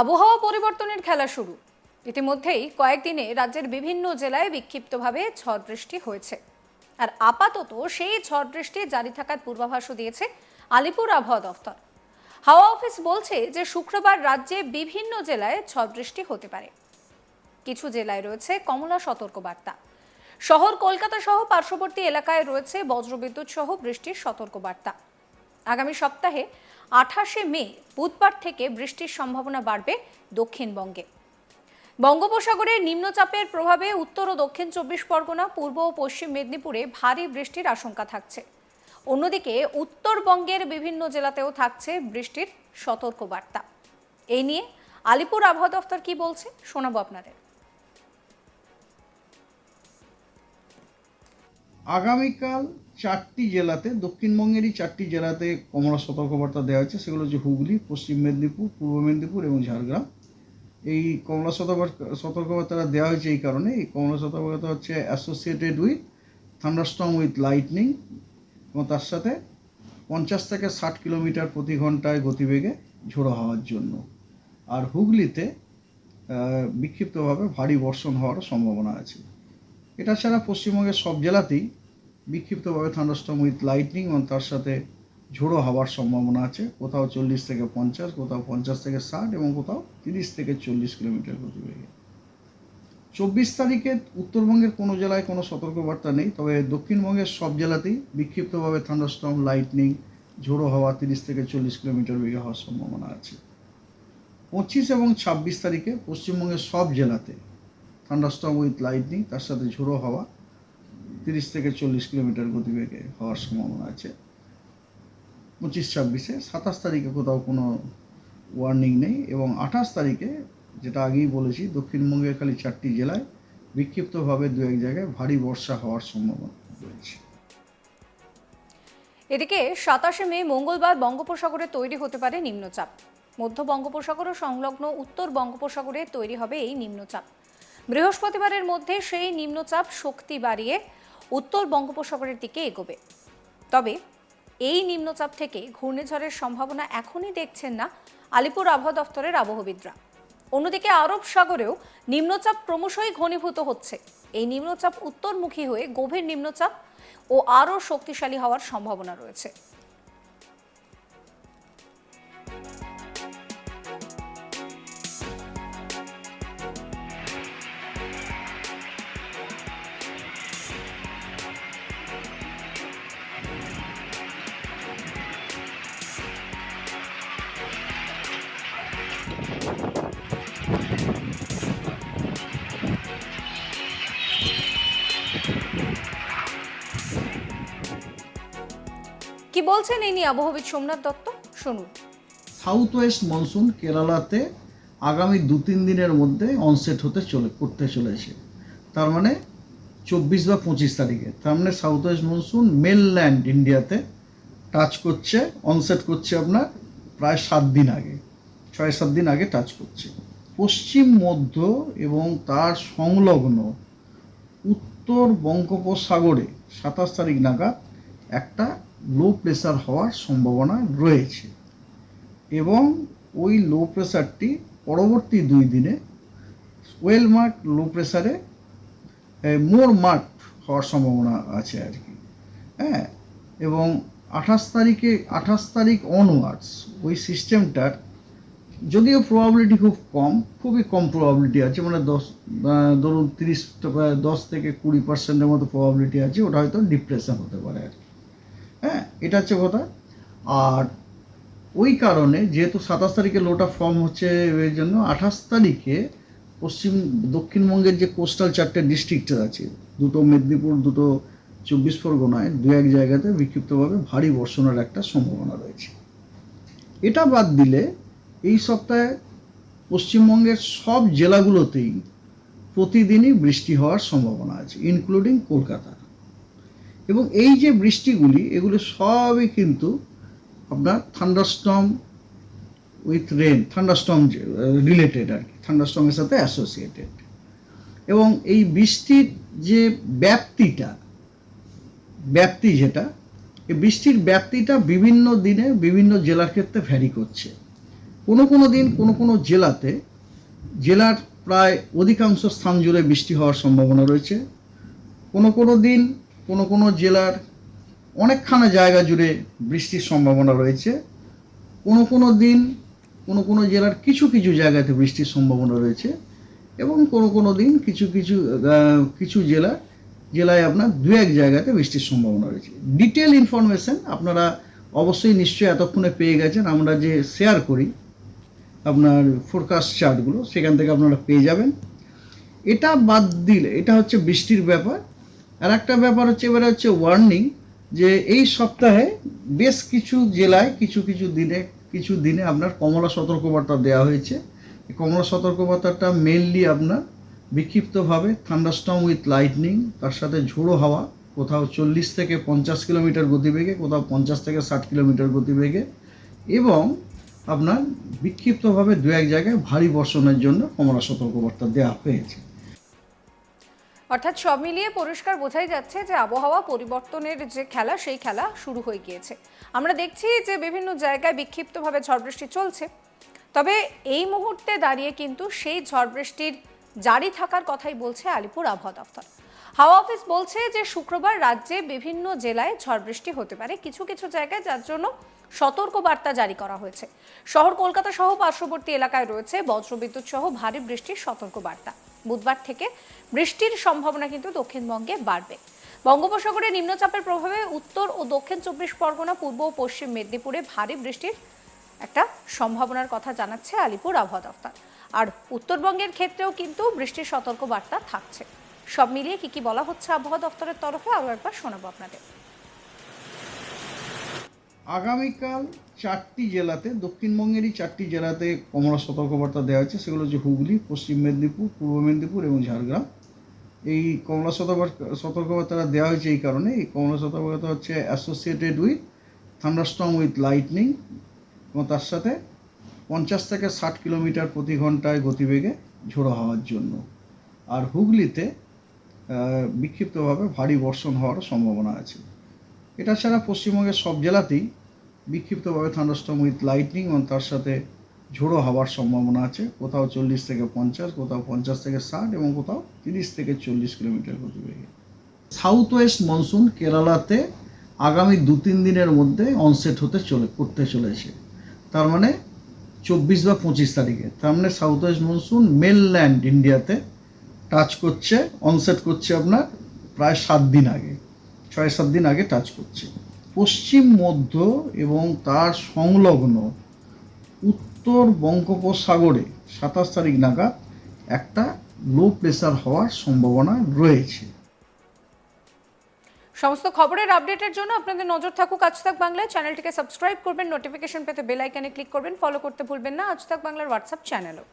আবহাওয়া পরিবর্তনের খেলা শুরু। ইতিমধ্যেই কয়েকদিনে রাজ্যের বিভিন্ন জেলায় বিক্ষিপ্তভাবে ঝড় বৃষ্টি হয়েছে। আর আপাতত সেই ঝড় বৃষ্টি জারি থাকার পূর্বাভাসও দিয়েছে আলিপুর আবহাওয়া দফতর। হাওয়া অফিস বলছে যে শুক্রবার রাজ্যে বিভিন্ন জেলায় ঝড় বৃষ্টি হতে পারে। কিছু জেলায় রয়েছে কমলা সতর্কবার্তা। শহর কলকাতা সহ পার্শ্ববর্তী এলাকায় রয়েছে বজ্রবিদ্যুৎ সহ বৃষ্টির সতর্কবার্তা। আগামী সপ্তাহে আঠাশে মে বুধবার থেকে বৃষ্টির সম্ভাবনা বাড়বে দক্ষিণবঙ্গে। বঙ্গোপসাগরে নিম্নচাপের প্রভাবে উত্তর ও দক্ষিণ চব্বিশ পরগনা, পূর্ব ও পশ্চিম মেদিনীপুরে ভারী বৃষ্টির আশঙ্কা থাকছে। অন্যদিকে উত্তরবঙ্গের বিভিন্ন জেলাতেও থাকছে বৃষ্টির সতর্কবার্তা। এই নিয়ে আলিপুর আবহাওয়া দফতর কি বলছে শোনাবো আপনাদের। আগামীকাল চারটি জেলাতে, দক্ষিণবঙ্গেরই চারটি জেলাতে কমলা সতর্কবার্তা দেওয়া হয়েছে, সেগুলো হচ্ছে হুগলি, পশ্চিম মেদিনীপুর, পূর্ব মেদিনীপুর এবং ঝাড়গ্রাম। এই কমলা সতর্কবার্তা সতর্কবার্তাটা দেওয়া হয়েছে এই কারণে। এই কমলা সতর্কবার্তা হচ্ছে associated with thunderstorm with lightning এবং তার সাথে পঞ্চাশ থেকে ষাট কিলোমিটার প্রতি ঘন্টায় গতিবেগে ঝোড়ো হওয়ার জন্য। আর হুগলিতে বিক্ষিপ্তভাবে ভারী বর্ষণ হওয়ার সম্ভাবনা আছে। এটা ছাড়া পশ্চিমবঙ্গের সব জেলাতেই বিক্ষিপ্তভাবে থান্ডারস্টর্ম উইথ লাইটনিং এবং তার সাথে ঝোড়ো হওয়ার সম্ভাবনা আছে। কোথাও চল্লিশ থেকে পঞ্চাশ, কোথাও পঞ্চাশ থেকে ষাট এবং কোথাও তিরিশ থেকে চল্লিশ কিলোমিটার গতিবেগে। চব্বিশ তারিখে উত্তরবঙ্গের কোনো জেলায় কোনো সতর্কবার্তা নেই, তবে দক্ষিণবঙ্গের সব জেলাতেই বিক্ষিপ্তভাবে থান্ডারস্টর্ম লাইটনিং ঝোড়ো হওয়া তিরিশ থেকে চল্লিশ কিলোমিটার বেগে হওয়ার সম্ভাবনা আছে। পঁচিশ এবং ছাব্বিশ তারিখে পশ্চিমবঙ্গের সব জেলাতে থান্ডারস্টর্ম উইথ লাইটনিং তার সাথে ঝোড়ো হাওয়া তিরিশ থেকে চল্লিশ কিলোমিটার গতিবেগে হওয়ার সম্ভাবনা আছে। পঁচিশ, ছাব্বিশে সাতাশ তারিখে কোথাও কোনো ওয়ার্নিং নেই এবং আঠাশ তারিখে যেটা আগেই বলেছি, দক্ষিণবঙ্গের খালি চারটি জেলায় বিক্ষিপ্তভাবে দু এক জায়গায় ভারী বর্ষা হওয়ার সম্ভাবনা রয়েছে। এদিকে সাতাশে মে মঙ্গলবার বঙ্গোপসাগরে তৈরি হতে পারে নিম্নচাপ। মধ্য বঙ্গোপসাগর ও সংলগ্ন উত্তর বঙ্গোপসাগরে তৈরি হবে এই নিম্নচাপ। বৃহস্পতিবারের মধ্যে সেই নিম্নচাপ শক্তি বাড়িয়ে উত্তর বঙ্গোপসাগরের দিকে এগোবে। তবে এই নিম্নচাপ থেকে ঘূর্ণিঝড়ের সম্ভাবনা এখনই দেখছেন না আলিপুর আবহাওয়া দফতরের আবহবিদরা। অন্যদিকে আরব সাগরেও নিম্নচাপ ক্রমশই ঘনীভূত হচ্ছে। এই নিম্নচাপ উত্তরমুখী হয়ে গভীর নিম্নচাপ ও আরও শক্তিশালী হওয়ার সম্ভাবনা রয়েছে। বলছেন, এই নিয়ে আবহবিদ সোমনাথ দত্ত। শুনুন। সাউথ ওয়েস্ট মনসুন কেরালাতে আগামী দু তিন দিনের মধ্যে অনসেট হতে চলে, করতে চলেছে। তার মানে চব্বিশ বা পঁচিশ তারিখে। তার মানে সাউথ ওয়েস্ট মনসুন মেনল্যান্ড ইন্ডিয়াতে টাচ করছে অনসেট করছে আপনার প্রায় সাত দিন আগে, ছয় সাত দিন আগে টাচ করছে। পশ্চিম, মধ্য এবং তার সংলগ্ন উত্তর বঙ্গোপসাগরে সাতাশ তারিখ নাগাদ একটা লো প্রেসার হওয়ার সম্ভাবনা রয়েছে। এবং ওই লো প্রেসারটি পরবর্তী দুই দিনে ওয়েল মার্ক লো প্রেসারে মোর মার্ক হওয়ার সম্ভাবনা আছে আর কি। হ্যাঁ? এবং আঠাশ তারিখে, আঠাশ তারিখ অনওয়ার্ডস ওই সিস্টেমটার যদিও প্রবাবিলিটি খুব কম, খুবই কম প্রবাবিলিটি আছে মানে দশ ধরুন তিরিশ দশ থেকে কুড়ি পার্সেন্টের মতো প্রবাবিলিটি আছে, ওটা হয়তো ডিপ্রেশন হতে পারে আর কি। এটা হচ্ছে কথা। আর ওই কারণে যেহেতু সাতাশ তারিখে লোটা ফর্ম হচ্ছে এর জন্য, আঠাশ তারিখে পশ্চিম দক্ষিণবঙ্গের যে কোস্টাল চারটে ডিস্ট্রিক্ট আছে, দুটো মেদিনীপুর, দুটো চব্বিশ পরগনায়, দু এক জায়গাতে বিক্ষিপ্তভাবে ভারী বর্ষণের একটা সম্ভাবনা রয়েছে। এটা বাদ দিলে এই সপ্তাহে পশ্চিমবঙ্গের সব জেলাগুলোতেই প্রতিদিনই বৃষ্টি হওয়ার সম্ভাবনা আছে ইনক্লুডিং কলকাতা এবং এই যে বৃষ্টিগুলি, এগুলো সবই কিন্তু আপনার thunderstorm with rain thunderstorm related আর কি থান্ডারস্টর্মের সাথে অ্যাসোসিয়েটেড এবং এই বৃষ্টির যে ব্যাপ্তিটা, ব্যাপ্তি যেটা, এই বৃষ্টির ব্যাপ্তিটা বিভিন্ন দিনে বিভিন্ন জেলার ক্ষেত্রে ভ্যারি করছে। কোনো কোনো দিন কোনো কোনো জেলাতে, জেলার প্রায় অধিকাংশ স্থান জুড়ে বৃষ্টি হওয়ার সম্ভাবনা রয়েছে। কোনো কোনো দিন কোনো কোনো জেলার অনেকখানা জায়গা জুড়ে বৃষ্টির সম্ভাবনা রয়েছে। কোনো কোনো দিন কোনো কোনো জেলার কিছু কিছু জায়গাতে বৃষ্টির সম্ভাবনা রয়েছে এবং কোনো কোনো দিন কিছু কিছু কিছু জেলা, জেলায় আপনার দু এক জায়গাতে বৃষ্টির সম্ভাবনা রয়েছে। ডিটেল ইনফরমেশন আপনারা অবশ্যই নিশ্চয়ই এতক্ষণে পেয়ে গেছেন। আমরা যে শেয়ার করি আপনার ফোরকাস্ট চার্টগুলো সেখান থেকে আপনারা পেয়ে যাবেন। এটা বাদ দিলে, এটা হচ্ছে বৃষ্টির ব্যাপার। আর একটা ব্যাপার হচ্ছে, এবারে হচ্ছে ওয়ার্নিং যে এই সপ্তাহে বেশ কিছু জেলায় কিছু কিছু দিনে কিছু দিনে আপনার কমলা সতর্কবার্তা দেওয়া হয়েছে। কমলা সতর্কবার্তাটা মেনলি আপনার বিক্ষিপ্তভাবে থান্ডারস্টর্ম উইথ লাইটনিং তার সাথে ঝোড়ো হাওয়া, কোথাও চল্লিশ থেকে পঞ্চাশ কিলোমিটার গতিবেগে, কোথাও পঞ্চাশ থেকে ষাট কিলোমিটার গতিবেগে এবং আপনার বিক্ষিপ্তভাবে দু এক জায়গায় ভারী বর্ষণের জন্য কমলা সতর্কবার্তা দেওয়া হয়েছে। অর্থাৎ সব মিলিয়ে পরিষ্কার বোঝাই যাচ্ছে যে আবহাওয়া পরিবর্তনের যে খেলা, সেই খেলা শুরু হয়ে গিয়েছে। আমরা দেখছি যে বিভিন্ন জায়গায় বিক্ষিপ্তভাবে ঝড় বৃষ্টি চলছে। তবে এই মুহূর্তে দাঁড়িয়ে কিন্তু সেই ঝড় বৃষ্টির জারি থাকার কথাই বলছে আলিপুর আবহাওয়া দফতর হাওয়া অফিস বলছে যে শুক্রবার রাজ্যে বিভিন্ন জেলায় ঝড় বৃষ্টি হতে পারে কিছু কিছু জায়গায়, যার জন্য সতর্ক বার্তা জারি করা হয়েছে। শহর কলকাতা সহ পার্শ্ববর্তী এলাকায় রয়েছে বজ্রবিদ্যুৎ সহ ভারী বৃষ্টির সতর্ক বার্তা বুধবার থেকে বৃষ্টির সম্ভাবনা কিন্তু দক্ষিণবঙ্গে বাড়বে। বঙ্গোপসাগরে নিম্নচাপের প্রভাবে উত্তর ও দক্ষিণ চব্বিশ পরগনা, পূর্ব ও পশ্চিম মেদিনীপুরে ভারী বৃষ্টির একটা সম্ভাবনার কথা জানাচ্ছে আলিপুর আবহাওয়া দফতর। আর উত্তরবঙ্গের ক্ষেত্রেও কিন্তু বৃষ্টির সতর্ক বার্তা থাকছে। সব মিলিয়ে কি কি বলা হচ্ছে আবহাওয়া দফতরের তরফে আরও একবার শোনাবো আপনাদের। আগামীকাল চারটি জেলাতে, দক্ষিণবঙ্গেরই চারটি জেলাতে কমলা সতর্কবার্তা দেওয়া হয়েছে। সেগুলো হচ্ছে হুগলি, পশ্চিম মেদিনীপুর, পূর্ব মেদিনীপুর এবং ঝাড়গ্রাম। এই কমলা সতর্কবার্তা, সতর্কবার্তাটা দেওয়া হয়েছে এই কারণে। এই কমলা সতর্কবার্তা হচ্ছে associated with thunderstorm with lightning এবং তার সাথে পঞ্চাশ থেকে ষাট কিলোমিটার প্রতি ঘন্টায় গতিবেগে ঝোড়ো হওয়ার জন্য। আর হুগলিতে বিক্ষিপ্তভাবে ভারী বর্ষণ হওয়ার সম্ভাবনা আছে। এটা ছাড়া পশ্চিমবঙ্গের সব জেলাতেই বিক্ষিপ্তভাবে থান্ডারস্টর্ম উইথ লাইটনিং এবং তার সাথে ঝোড়ো হওয়ার সম্ভাবনা আছে। কোথাও চল্লিশ থেকে পঞ্চাশ, কোথাও পঞ্চাশ থেকে ষাট এবং কোথাও তিরিশ থেকে চল্লিশ কিলোমিটার গতিবেগে। সাউথ ওয়েস্ট মনসুন কেরালাতে আগামী দু তিন দিনের মধ্যে অনসেট হতে চলে, করতে চলেছে। তার মানে চব্বিশ বা পঁচিশ তারিখে। তার মানে সাউথ ওয়েস্ট মনসুন মেনল্যান্ড ইন্ডিয়াতে টাচ করছে অনসেট করছে আপনার প্রায় সাত দিন আগে। ছয় সাত দিন আগে টাচ করছে। পশ্চিম, মধ্য এবং তার সংলগ্ন উত্তর বঙ্গোপসাগরে সাতাশ তারিখ নাগাদ একটা লো প্রেসার হওয়ার সম্ভাবনা রয়েছে। সমস্ত খবরের আপডেটের জন্য আপনাদের নজর থাকুক আজ তাক বাংলায়। চ্যানেলটিকে সাবস্ক্রাইব করবেন নোটিফিকেশন পেতে বেল আইকনে ক্লিক করবেন ফলো করতে ভুলবেন না। আজ তাক বাংলার হোয়াটসঅ্যাপ চ্যানেলও